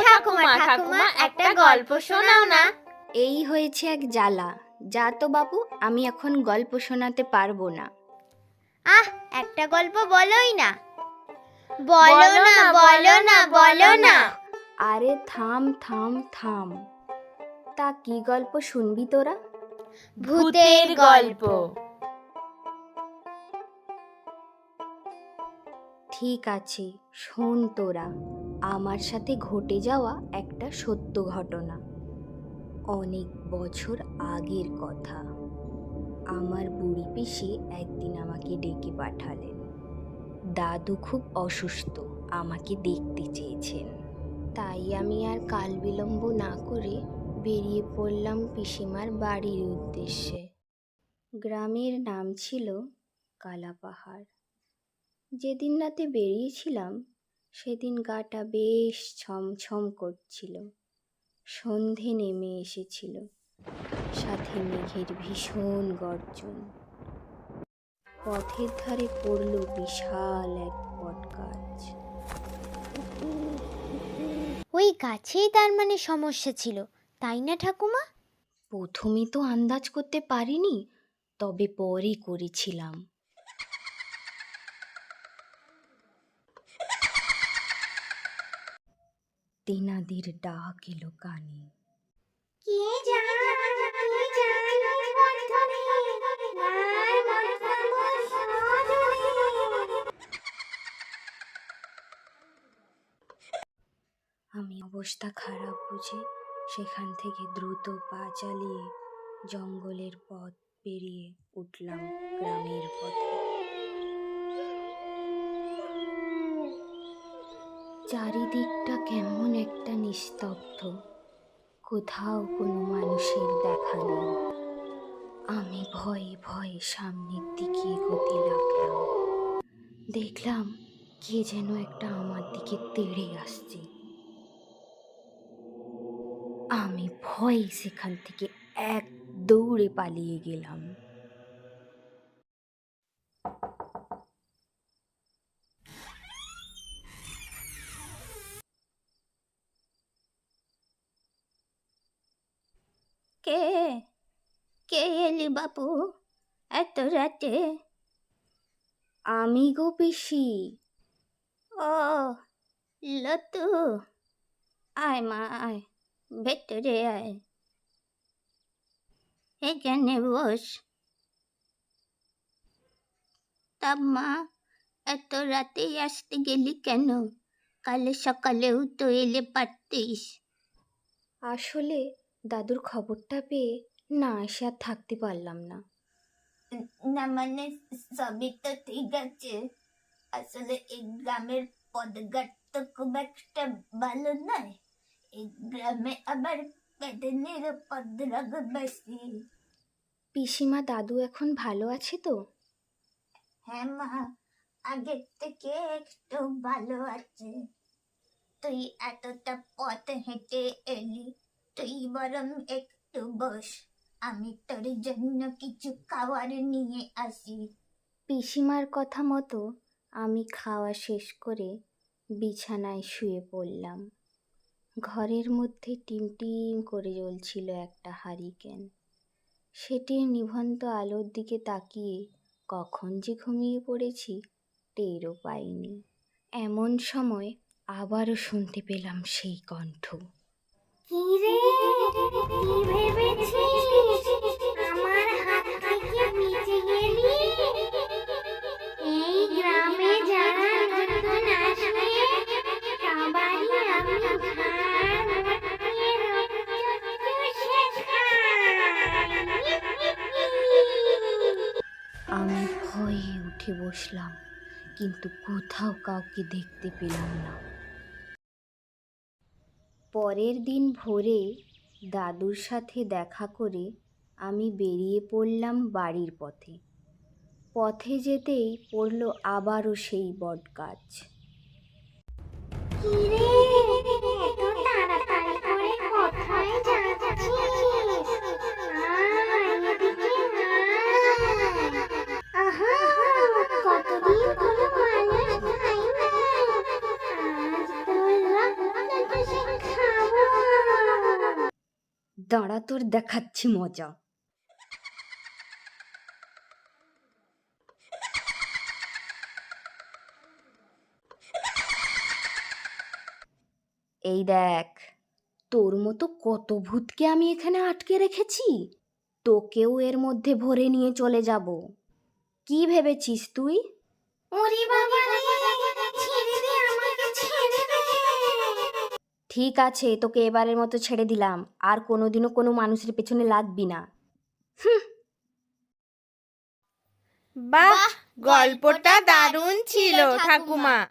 ঠাকুমা ঠাকুমা একটা গল্প শোনাও না। এই হয়েছে এক জ্বালা। যা তো বাবু আমি এখন গল্প শোনাতে পারব না। আহ একটা গল্প বলোই না। বলো না বলো না বলো না। আরে থাম থাম থাম। তা কি গল্প শুনবি তোরা? ভূতের গল্প। ঠিক আছে, শোন তোরা। আমার সাথে ঘটে যাওয়া একটা সত্য ঘটনা। অনেক বছর আগের কথা। আমার বুড়ি পিসি একদিন আমাকে ডেকে পাঠালেন। দাদু খুব অসুস্থ, আমাকে দেখতে চেয়েছেন। তাই আমি আর কাল বিলম্ব না করে বেরিয়ে পড়লাম পিসিমার বাড়ির উদ্দেশ্যে। গ্রামের নাম ছিল কালাপাহাড়। যেদিন রাতে বেরিয়েছিলাম সেদিন গাটা বেশ ছমছম করছিল। সন্ধে নেমে এসেছিল সাথে মেঘের ভীষণ গর্জন। পথের ধারে পড়ল বিশাল এক বটগাছ। ওই গাছেই তার মানে সমস্যা ছিল তাই না ঠাকুমা? প্রথমে তো আন্দাজ করতে পারিনি তবে পরে করেছিলাম। তেনাদের ডাক এলো কানে। কে আমি অবস্থা খারাপ বুঝে সেখান থেকে দ্রুত পা চালিয়ে জঙ্গলের পথ পেরিয়ে উঠলাম গ্রামের পথে। চারিদিকটা কেমন একটা নিস্তব্ধ। কোথাও কোনো মানুষের দেখা নেই। আমি ভয়ে ভয়ে সামনের দিকে এগোতে লাগলাম। দেখলাম কে যেন একটা আমার দিকে তেড়ে আসছে। আমি ভয়ে সেখান থেকে এক দৌড়ে পালিয়ে গেলাম। কে এলি বাপু? এত রাতে। আমি গো পিসি। ও, লতু। আয় মা, আয়, ভেতরে আয়। এখানে বস। তা মা, এত রাতেই আসতে গেলি কেন? কালে সকালেও তো এলে পারতিস। আসলে দাদুর খবরটা পেয়ে না এসে আর থাকতে পারলাম না। না মানে সবই তো ঠিক আছে। আসলে এই গ্রামের পদঘাট তো খুব একটা ভালো নয়। এই গ্রামে আবার পেটেনের উপদ্রব বেশি পিসিমা দাদু এখন ভালো আছে তো? হ্যাঁ মা আগের থেকে একটু ভালো আছে। তুই এতটা পথ হেঁটে এলি তুই বরং একটু বস। আমি তোর জন্য কিছু খাবার নিয়ে আসি। পিসিমার কথা মতো আমি খাওয়া শেষ করে বিছানায় শুয়ে পড়লাম। ঘরের মধ্যে টিমটিম করে জ্বলছিল একটা হারিকেন। সেটির নিভন্ত আলোর দিকে তাকিয়ে কখন যে ঘুমিয়ে পড়েছি টেরও পাইনি। এমন সময় আবারও শুনতে পেলাম সেই কণ্ঠ। কি রে? কি ভেবেছিস? উঠে বসলাম, কিন্তু কোথাও কাউকে দেখতে পেলাম না। পরের দিন ভোরে দাদুর সাথে দেখা করে আমি বেরিয়ে পড়লাম বাড়ির পথে। পথে যেতেই পড়ল আবারও সেই বটগাছ। কি তোর দেখাচ্ছি মজা। এই দেখ, তোর মতো কত ভূতকে আমি এখানে আটকে রেখেছি? তোকেও এর মধ্যে ভরে নিয়ে চলে যাব। কি ভেবেছিস তুই? ওরে বাবা রে ঠিক আছে তোকে এবারের মতো ছেড়ে দিলাম। আর কোনোদিনও কোনো মানুষের পেছনে লাগবি না। বাহ গল্পটা দারুণ ছিল ঠাকুমা।